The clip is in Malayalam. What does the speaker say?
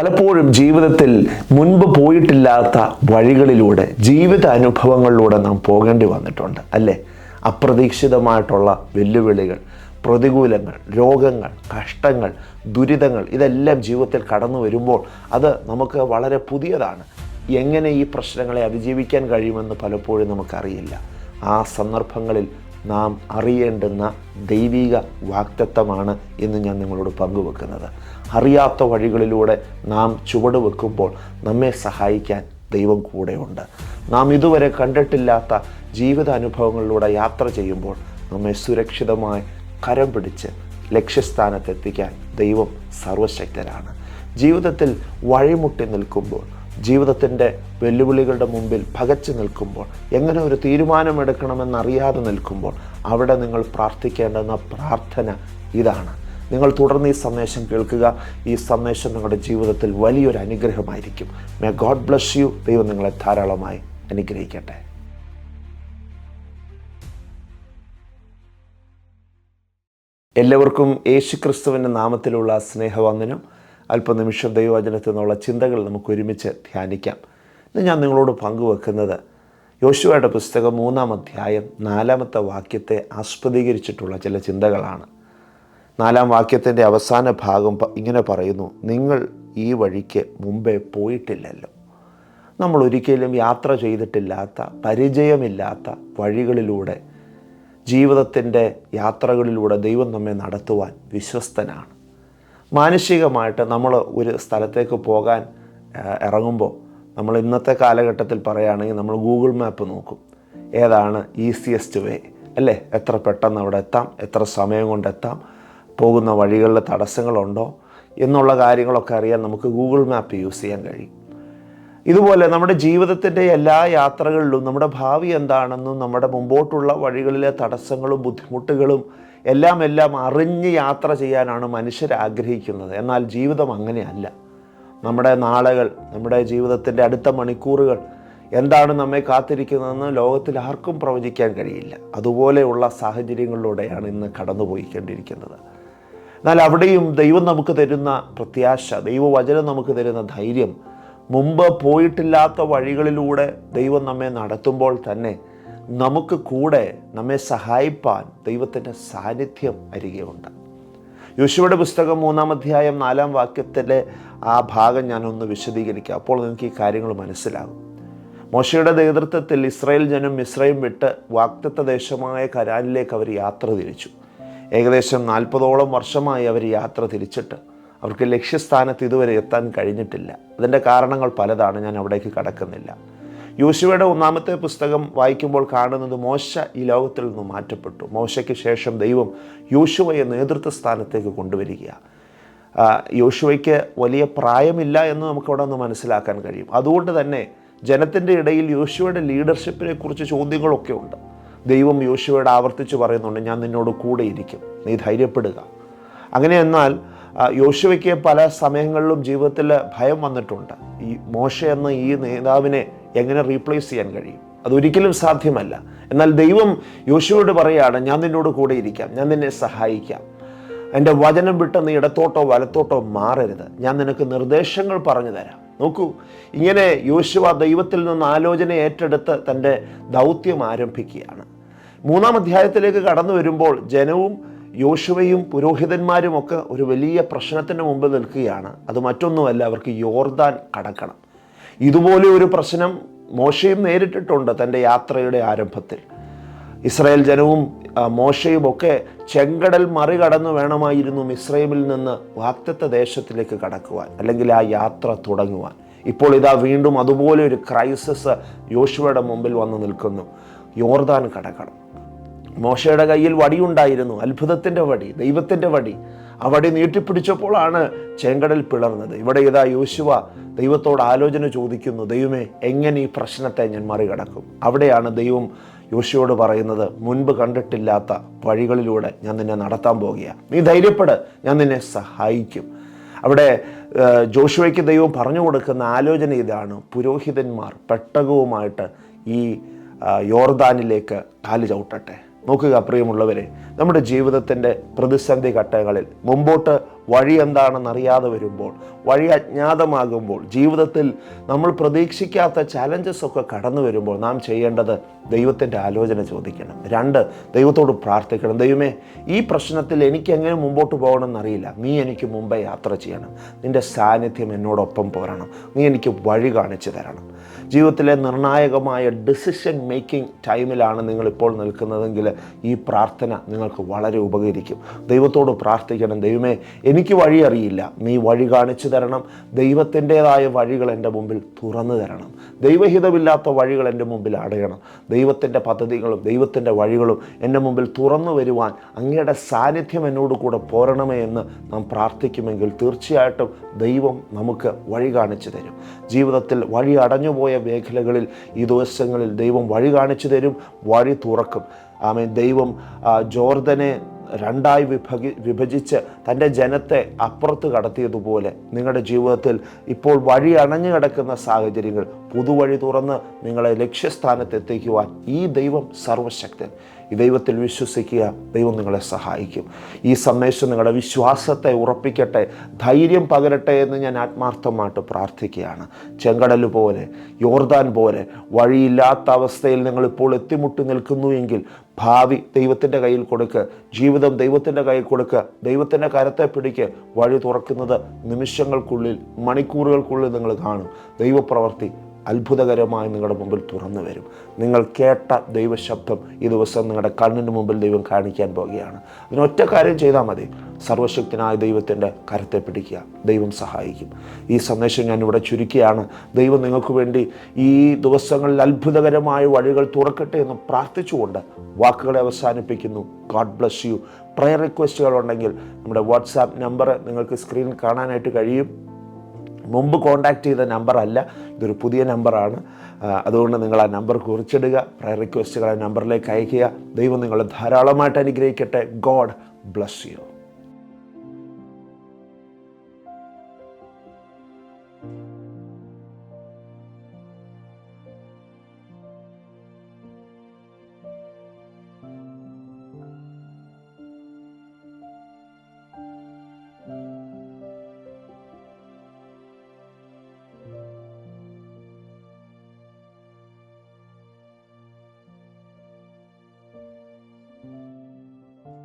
പലപ്പോഴും ജീവിതത്തിൽ മുൻപ് പോയിട്ടില്ലാത്ത വഴികളിലൂടെ ജീവിത അനുഭവങ്ങളിലൂടെ നാം പോകേണ്ടി വന്നിട്ടുണ്ട് അല്ലേ? അപ്രതീക്ഷിതമായിട്ടുള്ള വെല്ലുവിളികൾ പ്രതികൂലങ്ങൾ രോഗങ്ങൾ കഷ്ടങ്ങൾ ദുരിതങ്ങൾ ഇതെല്ലാം ജീവിതത്തിൽ കടന്നു വരുമ്പോൾ അത് നമുക്ക് വളരെ പുതിയതാണ്. എങ്ങനെ ഈ പ്രശ്നങ്ങളെ അതിജീവിക്കാൻ കഴിയുമെന്ന് പലപ്പോഴും നമുക്കറിയില്ല. ആ സന്ദർഭങ്ങളിൽ നാം അറിയേണ്ടുന്ന ദൈവിക വാക്തത്വമാണ് എന്ന് ഞാൻ നിങ്ങളോട് പങ്കുവെക്കുന്നത്. അറിയാത്ത വഴികളിലൂടെ നാം ചുവട് വെക്കുമ്പോൾ നമ്മെ സഹായിക്കാൻ ദൈവം കൂടെയുണ്ട്. നാം ഇതുവരെ കണ്ടിട്ടില്ലാത്ത ജീവിത അനുഭവങ്ങളിലൂടെ യാത്ര ചെയ്യുമ്പോൾ നമ്മെ സുരക്ഷിതമായി കരം പിടിച്ച് ലക്ഷ്യസ്ഥാനത്തെത്തിക്കാൻ ദൈവം സർവശക്തരാണ് ജീവിതത്തിൽ വഴിമുട്ടി നിൽക്കുമ്പോൾ ജീവിതത്തിന്റെ വെല്ലുവിളികളുടെ മുമ്പിൽ പകച്ചു നിൽക്കുമ്പോൾ എങ്ങനെ ഒരു തീരുമാനമെടുക്കണമെന്നറിയാതെ നിൽക്കുമ്പോൾ അവിടെ നിങ്ങൾ പ്രാർത്ഥിക്കേണ്ടുന്ന പ്രാർത്ഥന ഇതാണ്. നിങ്ങൾ തുടർന്ന് ഈ സന്ദേശം കേൾക്കുക. ഈ സന്ദേശം നിങ്ങളുടെ ജീവിതത്തിൽ വലിയൊരു അനുഗ്രഹമായിരിക്കും. മേ ഗോഡ് ബ്ലസ് യു ദൈവം നിങ്ങളെ ധാരാളമായി അനുഗ്രഹിക്കട്ടെ. എല്ലാവർക്കും യേശുക്രിസ്തുവിന്റെ നാമത്തിലുള്ള സ്നേഹവന്ദനം. അല്പനിമിഷ ദൈവവചനത്തിൽ നിന്നുള്ള ചിന്തകൾ നമുക്ക് ഒരുമിച്ച് ധ്യാനിക്കാം. ഇന്ന് ഞാൻ നിങ്ങളോട് പങ്കുവെക്കുന്നത് യോശുവയുടെ പുസ്തകം മൂന്നാം അധ്യായം നാലാമത്തെ വാക്യത്തെ ആസ്പദീകരിച്ചിട്ടുള്ള ചില ചിന്തകളാണ്. നാലാം വാക്യത്തിന്റെ അവസാന ഭാഗം ഇങ്ങനെ പറയുന്നു നിങ്ങൾ ഈ വഴിക്ക് മുമ്പേ പോയിട്ടില്ലല്ലോ. നമ്മൾ ഒരിക്കലും യാത്ര ചെയ്തിട്ടില്ലാത്ത പരിചയമില്ലാത്ത വഴികളിലൂടെ ജീവിതത്തിന്റെ യാത്രകളിലൂടെ ദൈവം നമ്മെ നടത്തുവാൻ വിശ്വസ്തനാണ്. മാനുഷികമായിട്ട് നമ്മൾ ഒരു സ്ഥലത്തേക്ക് പോകാൻ ഇറങ്ങുമ്പോൾ നമ്മൾ ഇന്നത്തെ കാലഘട്ടത്തിൽ പറയുകയാണെങ്കിൽ നമ്മൾ ഗൂഗിൾ മാപ്പ് നോക്കും. ഏതാണ് ഈസിയസ്റ്റ് വേ അല്ലേ? എത്ര പെട്ടെന്ന് അവിടെ എത്താം? എത്ര സമയം കൊണ്ട് എത്താം? പോകുന്ന വഴികളിൽ തടസ്സങ്ങളുണ്ടോ എന്നുള്ള കാര്യങ്ങളൊക്കെ അറിയാൻ നമുക്ക് ഗൂഗിൾ മാപ്പ് യൂസ് ചെയ്യാൻ കഴിയും. ഇതുപോലെ നമ്മുടെ ജീവിതത്തിന്റെ എല്ലാ യാത്രകളിലും നമ്മുടെ ഭാവി എന്താണെന്നും നമ്മുടെ മുമ്പോട്ടുള്ള വഴികളിലെ തടസ്സങ്ങളും ബുദ്ധിമുട്ടുകളും എല്ലാം എല്ലാം അറിഞ്ഞ് യാത്ര ചെയ്യാനാണ് മനുഷ്യർ ആഗ്രഹിക്കുന്നത്. എന്നാൽ ജീവിതം അങ്ങനെയല്ല. നമ്മുടെ നാളുകൾ നമ്മുടെ ജീവിതത്തിന്റെ അടുത്ത മണിക്കൂറുകൾ എന്താണ് നമ്മെ കാത്തിരിക്കുന്നതെന്ന് ലോകത്തിൽ ആർക്കും പ്രവചിക്കാൻ കഴിയില്ല. അതുപോലെയുള്ള സാഹചര്യങ്ങളിലൂടെയാണ് ഇന്ന് കടന്നുപോയിക്കൊണ്ടിരിക്കുന്നത്. എന്നാൽ അവിടെയും ദൈവം നമുക്ക് തരുന്ന പ്രത്യാശ ദൈവവചനം നമുക്ക് തരുന്ന ധൈര്യം മുമ്പ് പോയിട്ടില്ലാത്ത വഴികളിലൂടെ ദൈവം നമ്മെ നടത്തുമ്പോൾ തന്നെ നമുക്ക് കൂടെ നമ്മെ സഹായിപ്പാൻ ദൈവത്തിന്റെ സാന്നിധ്യം അരികെയുണ്ട്. യോശുവയുടെ പുസ്തകം മൂന്നാം അധ്യായം നാലാം വാക്യത്തിലെ ആ ഭാഗം ഞാനൊന്ന് വിശദീകരിക്കാം. അപ്പോൾ നിങ്ങൾക്ക് ഈ കാര്യങ്ങൾ മനസ്സിലാകും. മോശയുടെ നേതൃത്വത്തിൽ ഇസ്രായേൽ ജനം ഇസ്രയേൽ വിട്ട് വാക്തത്വ ദേശമായ കരാനിലേക്ക് അവർ യാത്ര തിരിച്ചു. ഏകദേശം നാൽപ്പതോളം വർഷമായി അവർ യാത്ര തിരിച്ചിട്ട് അവർക്ക് ലക്ഷ്യസ്ഥാനത്ത് ഇതുവരെ എത്താൻ കഴിഞ്ഞിട്ടില്ല. അതിന്റെ കാരണങ്ങൾ പലതാണ് ഞാൻ അവിടേക്ക് കടക്കുന്നില്ല. യോശുവയുടെ ഒന്നാമത്തെ പുസ്തകം വായിക്കുമ്പോൾ കാണുന്നത് മോശ ഈ ലോകത്തിൽ നിന്ന് മാറ്റപ്പെട്ടു. മോശയ്ക്ക് ശേഷം ദൈവം യോശുവയെ നേതൃത്വ സ്ഥാനത്തേക്ക് കൊണ്ടുവരിക യോശുവയ്ക്ക് വലിയ പ്രായമില്ല എന്ന് നമുക്കവിടെ ഒന്ന് മനസ്സിലാക്കാൻ കഴിയും. അതുകൊണ്ട് തന്നെ ജനത്തിന്റെ ഇടയിൽ യോശുവയുടെ ലീഡർഷിപ്പിനെ കുറിച്ച് ചോദ്യങ്ങളൊക്കെ ഉണ്ട്. ദൈവം യോശുവയോട് ആവർത്തിച്ച് പറയുന്നുണ്ട് ഞാൻ നിന്നോട് കൂടെ ഇരിക്കും. നീ ധൈര്യപ്പെടുക. അങ്ങനെ എന്നാൽ യോശുവയ്ക്ക് പല സമയങ്ങളിലും ജീവിതത്തിൽ ഭയം വന്നിട്ടുണ്ട്. ഈ മോശ എന്ന ഈ നേതാവിനെ എങ്ങനെ റീപ്ലേസ് ചെയ്യാൻ കഴിയും? അതൊരിക്കലും സാധ്യമല്ല. എന്നാൽ ദൈവം യോശുവയോട് പറയുകയാണ് ഞാൻ നിന്നോട് കൂടെ ഇരിക്കാം. ഞാൻ നിന്നെ സഹായിക്കാം. എന്റെ വചനം വിട്ട് നീ ഇടത്തോട്ടോ വലത്തോട്ടോ മാറരുത്. ഞാൻ നിനക്ക് നിർദ്ദേശങ്ങൾ പറഞ്ഞു തരാം. നോക്കൂ ഇങ്ങനെ യോശുവ ദൈവത്തിൽ നിന്ന് ആലോചന ഏറ്റെടുത്ത് തന്റെ ദൗത്യം ആരംഭിക്കുകയാണ്. മൂന്നാം അധ്യായത്തിലേക്ക് കടന്നു വരുമ്പോൾ ജനവും യോശുവയും പുരോഹിതന്മാരും ഒക്കെ ഒരു വലിയ പ്രശ്നത്തിന് മുമ്പ് നിൽക്കുകയാണ്. അത് മറ്റൊന്നുമല്ല അവർക്ക് യോർദാൻ കടക്കണം. ഇതുപോലെ ഒരു പ്രശ്നം മോശയും നേരിട്ടിട്ടുണ്ട് തന്റെ യാത്രയുടെ ആരംഭത്തിൽ. ഇസ്രായേൽ ജനവും മോശയും ഒക്കെ ചെങ്കടൽ മറികടന്നു വേണമായിരുന്നു ഇസ്രയേലിൽ നിന്ന് വാക്തത്വ ദേശത്തിലേക്ക് കടക്കുവാൻ അല്ലെങ്കിൽ ആ യാത്ര തുടങ്ങുവാൻ. ഇപ്പോൾ ഇതാ വീണ്ടും അതുപോലെ ഒരു ക്രൈസിസ് യോശുവയുടെ മുമ്പിൽ വന്ന് നിൽക്കുന്നു. യോർദാൻ കടക്കണം. മോശയുടെ കയ്യിൽ വടിയുണ്ടായിരുന്നു അത്ഭുതത്തിന്റെ വടി ദൈവത്തിന്റെ വടി. ആ വടി നീട്ടിപ്പിടിച്ചപ്പോഴാണ് ചേങ്കടൽ പിളർന്നത്. ഇവിടെ ഇതാ യോശുവ ദൈവത്തോട് ആലോചന ചോദിക്കുന്നു. ദൈവമേ എങ്ങനെ ഈ പ്രശ്നത്തെ ഞാൻ മറികടക്കും? അവിടെയാണ് ദൈവം യോശുവോട് പറയുന്നത് മുൻപ് കണ്ടിട്ടില്ലാത്ത വഴികളിലൂടെ ഞാൻ നിന്നെ നടത്താൻ പോകുകയാണ് നീ ധൈര്യപ്പെട് ഞാൻ നിന്നെ സഹായിക്കും. അവിടെ ജോഷുവയ്ക്ക് ദൈവം പറഞ്ഞു കൊടുക്കുന്ന ആലോചന ഇതാണ്. പുരോഹിതന്മാർ പെട്ടകവുമായിട്ട് ഈ യോർദാനിലേക്ക് കാൽ ചവിട്ടട്ടെ. നോക്കുക പ്രിയമുള്ളവരെ. നമ്മുടെ ജീവിതത്തിന്റെ പ്രതിസന്ധി ഘട്ടങ്ങളിൽ മുമ്പോട്ട് വഴി എന്താണെന്ന് അറിയാതെ വരുമ്പോൾ വഴി അജ്ഞാതമാകുമ്പോൾ ജീവിതത്തിൽ നമ്മൾ പ്രതീക്ഷിക്കാത്ത ചലഞ്ചസ് ഒക്കെ കടന്നു വരുമ്പോൾ നാം ചെയ്യേണ്ടത് ദൈവത്തിന്റെ ആലോചന ചോദിക്കണം. രണ്ട് ദൈവത്തോട് പ്രാർത്ഥിക്കണം. ദൈവമേ ഈ പ്രശ്നത്തിൽ എനിക്ക് എങ്ങനെ മുമ്പോട്ട് പോകണമെന്നറിയില്ല നീ എനിക്ക് മുമ്പേ യാത്ര ചെയ്യണം. നിന്റെ സാന്നിധ്യം എന്നോടൊപ്പം പോരണം. നീ എനിക്ക് വഴി കാണിച്ചു തരണം. ജീവിതത്തിലെ നിർണായകമായ ഡിസിഷൻ മേക്കിംഗ് ടൈമിലാണ് നിങ്ങളിപ്പോൾ നിൽക്കുന്നതെങ്കിൽ ഈ പ്രാർത്ഥന നിങ്ങൾക്ക് വളരെ ഉപകരിക്കും. ദൈവത്തോട് പ്രാർത്ഥിക്കണം. ദൈവമേ എനിക്ക് വഴി അറിയില്ല. നീ വഴി കാണിച്ചു തരണം. ദൈവത്തിന്റെതായ വഴികൾ എന്റെ മുമ്പിൽ തുറന്നു തരണം. ദൈവഹിതമില്ലാത്ത വഴികൾ എന്റെ മുമ്പിൽ അടയണം. ദൈവത്തിന്റെ പദ്ധതികളും ദൈവത്തിന്റെ വഴികളും എന്റെ മുമ്പിൽ തുറന്നു വരുവാൻ അങ്ങയുടെ സാന്നിധ്യം എന്നോട് കൂടെ പോരണമേ എന്ന് നാം പ്രാർത്ഥിക്കുമെങ്കിൽ തീർച്ചയായിട്ടും ദൈവം നമുക്ക് വഴി കാണിച്ചു തരും. ജീവിതത്തിൽ വഴി അടഞ്ഞുപോയ മേഖലകളിൽ ഈ ദിവസങ്ങളിൽ ദൈവം വഴി കാണിച്ചു തരും. വഴി തുറക്കും. ആമേ ദൈവം ജോർദനെ രണ്ടായി വിഭജി വിഭജിച്ച് തന്റെ ജനത്തെ അപ്പുറത്ത് കടത്തിയതുപോലെ നിങ്ങളുടെ ജീവിതത്തിൽ ഇപ്പോൾ വഴി അണഞ്ഞു കിടക്കുന്ന സാഹചര്യങ്ങൾ പുതുവഴി തുറന്ന് നിങ്ങളെ ലക്ഷ്യസ്ഥാനത്ത് എത്തിക്കുവാൻ ഈ ദൈവം സർവശക്തൻ. ഈ ദൈവത്തിൽ വിശ്വസിക്കുക ദൈവം നിങ്ങളെ സഹായിക്കും. ഈ സന്ദേശം നിങ്ങളുടെ വിശ്വാസത്തെ ഉറപ്പിക്കട്ടെ ധൈര്യം പകരട്ടെ എന്ന് ഞാൻ ആത്മാർത്ഥമായിട്ട് പ്രാർത്ഥിക്കുകയാണ്. ചെങ്കടൽ പോലെ യോർദാൻ പോലെ വഴിയില്ലാത്ത അവസ്ഥയിൽ നിങ്ങൾ ഇപ്പോൾ എത്തിമുട്ടി നിൽക്കുന്നുവെങ്കിൽ ഭാവി ദൈവത്തിന്റെ കയ്യിൽ കൊടുക്കുക ജീവിതം ദൈവത്തിന്റെ കയ്യിൽ കൊടുക്കുക ദൈവത്തിന്റെ കരത്തെ പിടിക്ക്. വഴി തുറക്കുന്നത് നിമിഷങ്ങൾക്കുള്ളിൽ മണിക്കൂറുകൾക്കുള്ളിൽ നിങ്ങൾ കാണും. ദൈവപ്രവർത്തി അത്ഭുതകരമായി നിങ്ങളുടെ മുമ്പിൽ തുറന്നു വരും. നിങ്ങൾ കേട്ട ദൈവശബ്ദം ഈ ദിവസം നിങ്ങളുടെ കണ്ണിന് മുമ്പിൽ ദൈവം കാണിക്കാൻ പോവുകയാണ് അതിനൊറ്റ കാര്യം ചെയ്താൽ മതി. സർവശക്തനായ ദൈവത്തിന്റെ കരത്തെ പിടിക്കുക. ദൈവം സഹായിക്കും. ഈ സന്ദേശം ഞാൻ ഇവിടെ ചുരുക്കിയാണ്. ദൈവം നിങ്ങൾക്ക് വേണ്ടി ഈ ദിവസങ്ങളിൽ അത്ഭുതകരമായ വഴികൾ തുറക്കട്ടെ എന്ന് പ്രാർത്ഥിച്ചുകൊണ്ട് വാക്കുകളെ അവസാനിപ്പിക്കുന്നു. ഗാഡ് ബ്ലസ് യു പ്രയർ റിക്വസ്റ്റുകൾ ഉണ്ടെങ്കിൽ നമ്മുടെ വാട്സാപ്പ് നമ്പർ നിങ്ങൾക്ക് സ്ക്രീനിൽ കാണാനായിട്ട് കഴിയും. മുമ്പ് കോൺടാക്റ്റ് ചെയ്ത നമ്പറല്ല ഇതൊരു പുതിയ നമ്പറാണ് അതുകൊണ്ട് നിങ്ങൾ ആ നമ്പർ കുറിച്ചിടുക പ്രയർ റിക്വസ്റ്റുകൾ ആ നമ്പറിലേക്ക് അയയ്ക്കുക. ദൈവം നിങ്ങളെ ധാരാളമായിട്ട് അനുഗ്രഹിക്കട്ടെ. God bless U